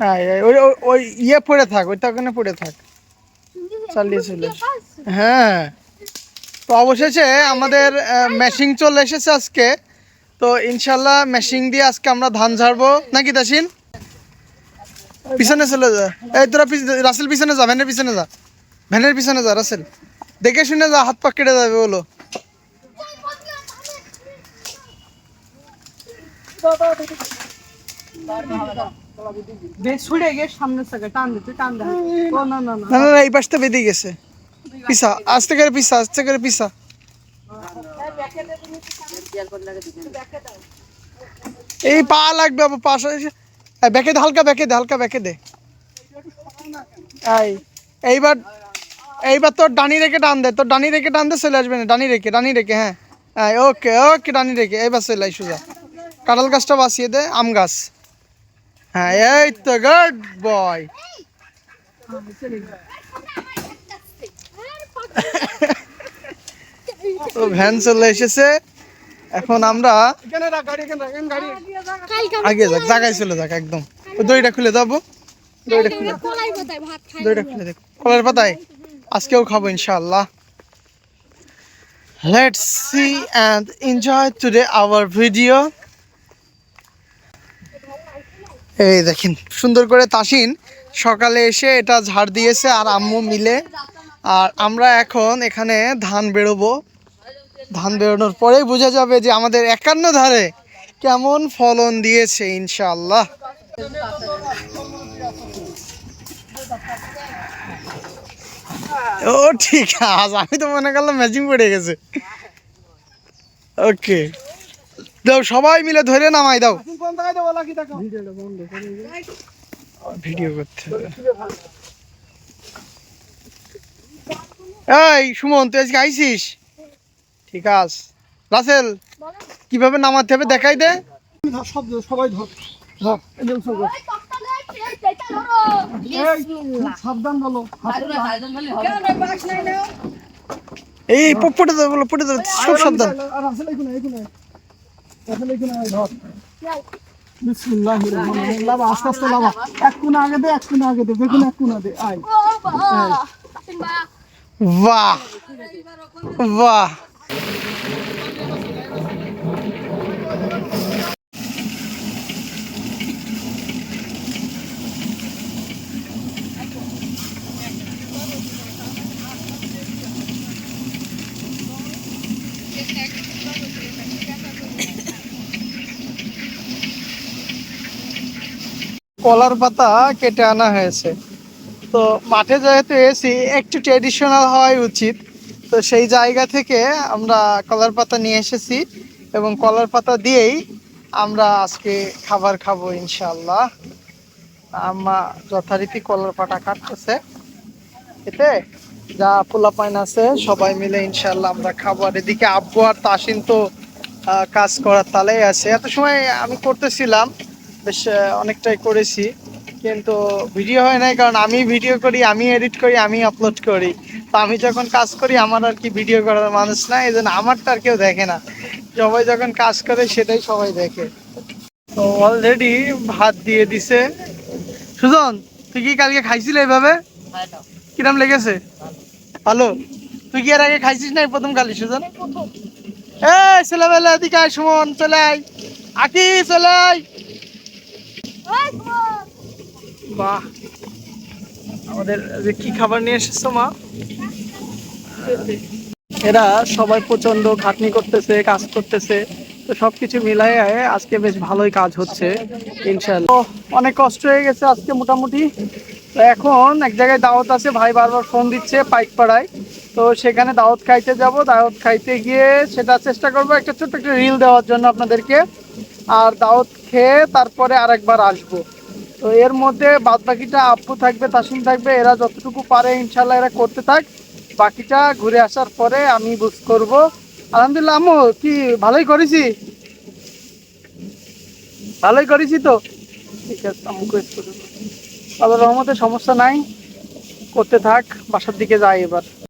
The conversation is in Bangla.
হ্যাঁ ওই, ওই- ওই ইয়ে পড়ে থাক ওইটা ওখানে পড়ে থাক। হ্যাঁ তো অবশেষে আমাদের মেশিং চলে এসেছে আজকে। তো ইনশাল্লাহ মেশিং দিয়ে আজকে আমরা ধান ঝাড়বো। নাকি তাসিন? পিছনে চলে যা। এই তোরা রাসেল পিছনে যা, ভ্যানের পিছনে যা। ভ্যানের পিছনে যা, রাসেল। দেখে শুনে যা, হাত পা কেটে যাবে, বলো। ছুড়ে গিয়ে থেকে টান দিতে টান দেয় ও না না না। এই পাশটা বেঁধে গেছে। পিসা আস্তে করে পিসা আস্তে করে পিসা। এই পা লাগবে আবার পাশে ব্যাকে দে হালকা ব্যাকে দে হালকা ব্যাকে দে। এইবার এইবার তোর ডানি রেখে টান দে তোর ডানি রেখে টান দে চলে আসবে না ডানি রেখে ডানি রেখে হ্যাঁ। হ্যাঁ ওকে ওকে ডানি রেখে এইবার চলে আই সোজা। কাঁঠাল গাছটা বাঁচিয়ে দে আম গাছ। হ্যাঁ এই তো গুড বয় তো ভ্যান চলে এসেছে। এখন আমরা আগে যাক জায়গায় চলে যাক একদম। দইটা খুলে যাব দড়িটা খুলে দড়িটা খুলে দেখ কলার পাতায়। আজকেও খাব ইনশাআল্লাহ। Let's see and enjoy today our video এই দেখেন, সুন্দর করে তাসিন। সকালে এসে এটা ঝাড় দিয়েছে আর আম্মু মিলে। আর আমরা এখন এখানে ধান বেরোবো। ধান বেরোনোর পরেই বোঝা যাবে যে আমাদের একান্ন ধারে কেমন ফলন দিয়েছে ইনশাল্লাহ ও ঠিক আছে আমি তো মনে করলাম ম্যাচিং পড়ে গেছে। ওকে দাও সবাই মিলে ধরে নামাই দাও। ভিডিও করতে এই সুমন তুই আজকে আইসিস? ঠিক আছে রাসেল কীভাবে নামাতে হবে দেখাই দে। সব সবাই ধর। ধর এই যে উৎসর্গ। এই, সাবধান বলো। এই প- পড়ে যাবে বলো পড়ে যাবে সব সাবধান। আস্তে আস্তে লাভা এক কোনা আগে দে এক কোনা আগে দে। দেখুন এক কোনা দে আয়। বাহ। বাহ। কলার পাতা কেটে আনা হয়েছে। তো মাঠে যেহেতু এসি একটু ট্রেডিশনাল হওয়াই উচিত। তো সেই জায়গা থেকে আমরা কলার পাতা নিয়ে এসেছি এবং কলার পাতা দিয়েই আমরা আজকে খাবার খাব ইনশাল্লাহ আম্মা যথারীতি কলার পাতা কাটতেছে। এতে যা পোলা পাইন আছে সবাই মিলে ইনশাল্লাহ আমরা খাব। আর এদিকে আব্বু আর তাসিন তো কাজ করার তালেই আছে। এত সময় আমি করতেছিলাম বেশ অনেকটাই করেছি। কিন্তু ভিডিও হয় নাই কারণ আমি ভিডিও করি আমি এডিট করি আমি আপলোড করি। তো আমি যখন কাজ করি আমার আর কি ভিডিও করার মানুষ না এই জন্য আমারটা আর কেউ দেখে না। সবাই যখন কাজ করে সেটাই সবাই দেখে। তো অলরেডি ভাত দিয়ে দিছে। সুজন তুই কি কালকে খাইছিল এইভাবে? কিরম লেগেছে? ভালো। তুই কি এর আগে খাইছিস না প্রথম কালি সুজন? এ ছেলেবেলা আয় সুমন চলে আয়। আকি চলে আয়। বাহ। আমাদের কি খাবার নিয়ে এসেছ, মা? এরা সবাই প্রচণ্ড খাটনি করতেছে, কাজ করতেছে। তো সবকিছু মিলাই আজকে বেশ ভালোই কাজ হচ্ছে ইনশাল্লাহ অনেক কষ্ট হয়ে গেছে আজকে মোটামুটি। এখন এক জায়গায় দাওয়াত আছে, ভাই বারবার ফোন দিচ্ছে পাইক পাড়ায় তো সেখানে দাওয়াত খাইতে যাব, দাওয়াত খাইতে গিয়ে সেটা চেষ্টা করব একটা ছোট্ট একটা রিল দেওয়ার জন্য আপনাদেরকে। আর দাওয়াত খেয়ে তারপরে আরেকবার আসব। তো এর মধ্যে বাদ বাকিটা আপ্পু থাকবে তাসিম থাকবে, এরা যতটুকু পারে ইনশাল্লাহ এরা করতে থাক। বাকিটা ঘুরে আসার পরে আমি বুঝ করব। আলহামদুলিল্লাহ, আম্মু, কি ভালোই করেছি? ভালোই করেছি তো? ঠিক আছে করব আবার রহমতের সমস্যা নাই। করতে থাক, বাসার দিকে যাই এবার।